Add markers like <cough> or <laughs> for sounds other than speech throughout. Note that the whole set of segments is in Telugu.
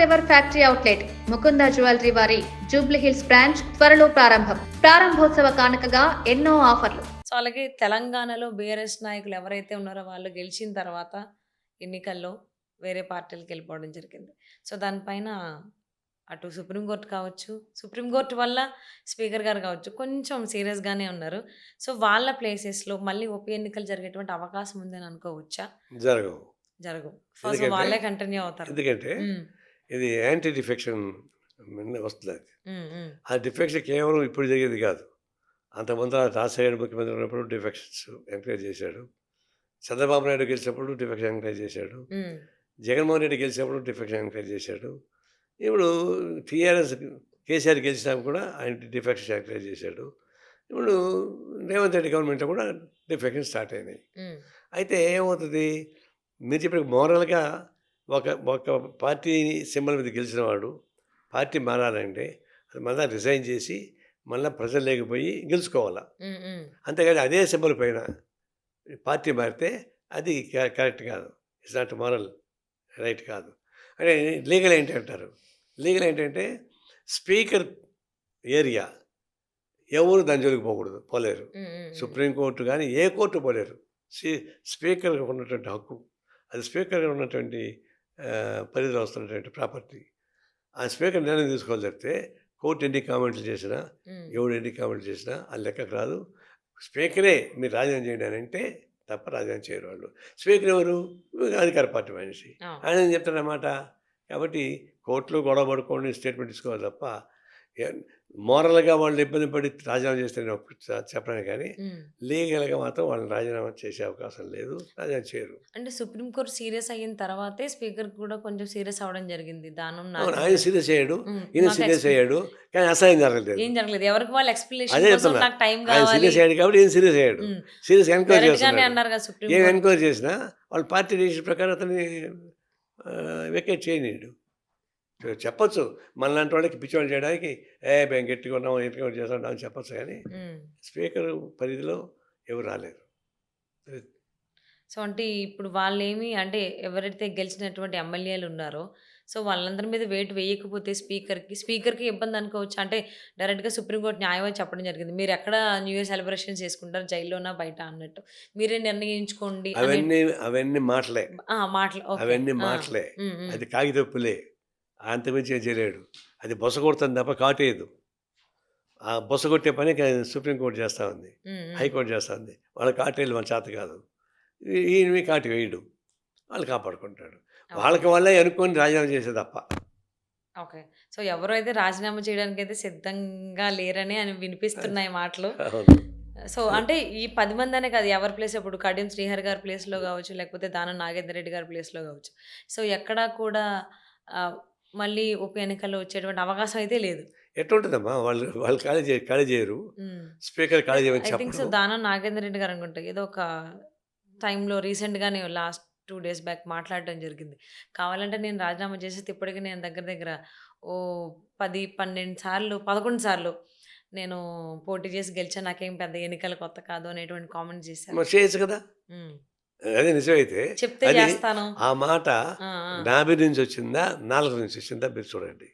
First ever factory outlet. Mukunda jewellery వారి జూబ్లీ హిల్స్ బ్రాంచ్ త్వరలో ప్రారంభం. ప్రారంభోత్సవ కానుకగా ఎన్నో ఆఫర్లు. సో అలాగే తెలంగాణలో బీఆర్ఎస్ నాయకులు ఎవరైతే ఉన్నారో వాళ్ళు గెలిచిన తర్వాత ఎన్నికల్లో వేరే పార్టీలకు వెళ్ళిపోవడం జరిగింది. సో దానిపైన అటు సుప్రీంకోర్టు కావచ్చు సుప్రీంకోర్టు వల్ల స్పీకర్ గారు కావచ్చు కొంచెం సీరియస్గానే ఉన్నారు. సో వాళ్ళ ప్లేసెస్లో మళ్ళీ ఉప ఎన్నికలు జరిగేటువంటి అవకాశం ఉందని అనుకోవచ్చా? జరగవు. జరగవు. ఫస్ట్ వాళ్ళే కంటిన్యూ అవుతారు. ఎందుకంటే ఇది యాంటీ డిఫెక్షన్ వస్తుంది అది. ఆ డిఫెక్షన్ కేవలం ఇప్పుడు జరిగేది కాదు. అంతకుముందు రాజశేఖర్ ముఖ్యమంత్రి ఉన్నప్పుడు డిఫెక్షన్స్ ఎంకరేజ్ చేశాడు. చంద్రబాబు నాయుడు గెలిచినప్పుడు డిఫెక్షన్ ఎంకరేజ్ చేశాడు. జగన్మోహన్ రెడ్డి గెలిచినప్పుడు డిఫెక్షన్ ఎంకరేజ్ చేశాడు. ఇప్పుడు టీఆర్ఎస్ కేసీఆర్ గెలిచినా కూడా ఆయన డిఫెక్షన్ ఎంకరేజ్ చేశాడు. ఇప్పుడు రేవంత్ రెడ్డి గవర్నమెంట్లో కూడా డిఫెక్షన్ స్టార్ట్ అయినాయి. అయితే ఏమవుతుంది? మీరు చెప్పిన మోరల్గా ఒక ఒక పార్టీ సింబల్ మీద గెలిచిన వాడు పార్టీ మారాలంటే అది మళ్ళీ రిజైన్ చేసి మళ్ళీ ప్రజలు లేకపోయి గెలుచుకోవాలా. అంతేగాని అదే సింబల్ పైన పార్టీ మారితే అది కరెక్ట్ కాదు. ఇట్స్ నాట్ మోరల్ రైట్ కాదు. అంటే లీగల్ ఏంటి అంటారు? లీగల్ ఏంటంటే స్పీకర్ ఏరియా ఎవరు దాని జోలికి పోకూడదు పోలేరు. సుప్రీంకోర్టు కానీ ఏ కోర్టు పోలేరు. స్పీ స్పీకర్గా ఉన్నటువంటి హక్కు అది స్పీకర్గా ఉన్నటువంటి పరిధిలో వస్తున్నటువంటి ప్రాపర్టీ. ఆ స్పీకర్ నిర్ణయం తీసుకోవాలి చెప్తే కోర్టు ఎన్ని కామెంట్లు చేసినా ఎవడు ఎన్ని కామెంట్లు చేసినా అది లెక్కకు రాదు. స్పీకరే మీరు రాజీనామా చేయండి అని అంటే తప్ప రాజీనామా చేయరు వాళ్ళు. స్పీకర్ ఎవరు? అధికార పార్టీ మనిషి. ఆ, ఆయన ఏం చెప్తాడనమాట కాబట్టి కోర్టులో గొడవ పడుకోండి స్టేట్మెంట్ తీసుకోవాలి తప్ప మోరల్గా వాళ్ళు ఇబ్బంది పడి రాజీనామా చేస్తే నేను చెప్పడానికి కానీ. లీగల్గా మాత్రం వాళ్ళని రాజీనామా చేసే అవకాశం లేదు రాజీనామా చేయరు. అంటే సుప్రీంకోర్టు సీరియస్ అయిన తర్వాతే స్పీకర్ కూడా కొంచెం సీరియస్ అవడం జరిగింది దానం ఆయన సీరియస్ అయ్యాడు ఈయన సీరియస్ అయ్యాడు కానీ అసహాయం జరగలేదు. ఏం జరగలేదు ఎవరికి వాళ్ళు ఎక్స్ప్లెనేషన్. నాకు టైం కావాలి. సీరియస్ అయ్యాడు కాబట్టి ఈయన సీరియస్ అయ్యాడు. సీరియస్ ఎంక్వైరీ సుప్రీం ఏం. ఎంక్వైరీ చేసినా వాళ్ళ పార్టీ డెసిషన్ ప్రకారం అతన్ని వెకేట్ చేయనీడు చెప్పొచ్చు. మనలాంటి వాళ్ళకి పిచ్చివాళ్ళు చేయడానికి ఏ మేము గట్టిగా ఉన్నాం గట్టిగా చేస్తాం అని చెప్పొచ్చు కానీ. స్పీకర్ పరిధిలో ఎవరు రాలేరు. సో అంటే ఇప్పుడు వాళ్ళేమి అంటే ఎవరైతే గెలిచినటువంటి ఎమ్మెల్యేలు ఉన్నారో సో వాళ్ళందరి మీద వెయిట్ వేయకపోతే స్పీకర్కి స్పీకర్కి ఇబ్బంది అనుకోవచ్చు? అంటే డైరెక్ట్గా సుప్రీంకోర్టు న్యాయమని చెప్పడం జరిగింది. మీరు ఎక్కడ న్యూ ఇయర్ సెలబ్రేషన్ చేసుకుంటారు? జైల్లోనా బయట అన్నట్టు. మీరే నిర్ణయించుకోండి అవన్నీ అవన్నీ మాటలే. మాటలు. అవన్నీ మాటలే. అది కాగితప్పులే అంతమించి ఏం చేయలేడు అది బొస కొడుతుంది తప్ప కాటేయదు ఆ బొస కొట్టే పని సుప్రీంకోర్టు చేస్తూ ఉంది. హైకోర్టు చేస్తూ ఉంది. వాళ్ళ కాటేళ్ళు మన చేత కాదు. ఈయనవి కాటి వేయడు. వాళ్ళు కాపాడుకుంటాడు. వాళ్ళకి వాళ్ళే అనుకొని రాజీనామా చేసే తప్ప. ఓకే. సో ఎవరు అయితే రాజీనామా చేయడానికి అయితే సిద్ధంగా లేరని అని వినిపిస్తున్నాయి <laughs> మాటలు. సో అంటే ఈ పది మంది అనే కాదు ఎవరి ప్లేస్ ఇప్పుడు కడియం శ్రీహరి గారి ప్లేస్లో కావచ్చు లేకపోతే దానం నాగేంద్ర రెడ్డి గారి ప్లేస్లో కావచ్చు. సో ఎక్కడా కూడా మళ్ళీ ఉప ఎన్నికల్లో వచ్చేటువంటి అవకాశం అయితే లేదు. ఎట్లుంటుందమ్మా? వాళ్ళు వాళ్ళు ఖాళీ చేయ ఖాళీ చేయరు. స్పీకర్ ఖాళీ ఐ థింక్ సో చెప్పరు. దానం నాగేంద్ర రెడ్డి గారు అనుకుంటా ఏదో ఒక టైంలో రీసెంట్గానే లాస్ట్ టూ డేస్ బ్యాక్ మాట్లాడడం జరిగింది. కావాలంటే నేను రాజీనామా చేసేది ఇప్పటికీ నేను దగ్గర దగ్గర ఓ పది పన్నెండు సార్లు పదకొండు సార్లు నేను పోటీ చేసి గెలిచా నాకేం పెద్ద ఎన్నికలు కొత్త కాదు అనేటువంటి కామెంట్ చేశారు. మరి చేయొచ్చు కదా? ఉమ్. అదే నిజమైతే చెప్తే చేస్తాను. ఆ మాట. నాభి నుంచి వచ్చిందా నాలుగు నుంచి వచ్చిందా మీరు చూడండి.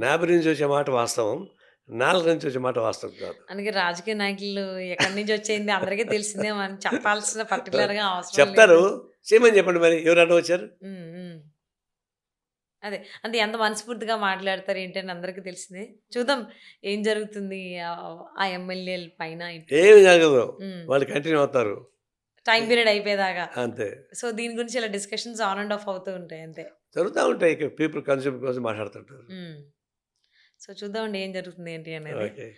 నాభి నుంచి వచ్చే మాట వాస్తవం నాలుగు నుంచి వచ్చే మాట వాస్తవం కాదు. అందుకే రాజకీయ నాయకులు ఎక్కడి నుంచి వచ్చేది అందరికీ తెలిసిందే మనం చెప్పాల్సిన <laughs> పర్టికులర్గా అవసరం చెప్తారు. చేయమని చెప్పండి మరి ఎవరు అడ్డం వచ్చారు. అదే అంటే ఎంత మనస్ఫూర్తిగా మాట్లాడతారు ఏంటి అని అందరికీ తెలిసిందే. చూద్దాం ఏం జరుగుతుంది ఆ- ఆ ఎమ్మెల్యేల పైన ఏమి జరగదు. వాళ్ళు కంటిన్యూ అవుతారు. టైం పీరియడ్ అయిపోయేదాకా. అంతే. సో దీని గురించి ఇలా డిస్కషన్స్ ఆన్ అండ్ ఆఫ్ అవుతూ ఉంటాయి అంతే. జరుగుతూ ఉంటాయి. పీపుల్ కన్స్యూమ్ కోసం మాట్లాడుతుంటారు. సో చూద్దామండి ఏం జరుగుతుంది ఏంటి అనేది.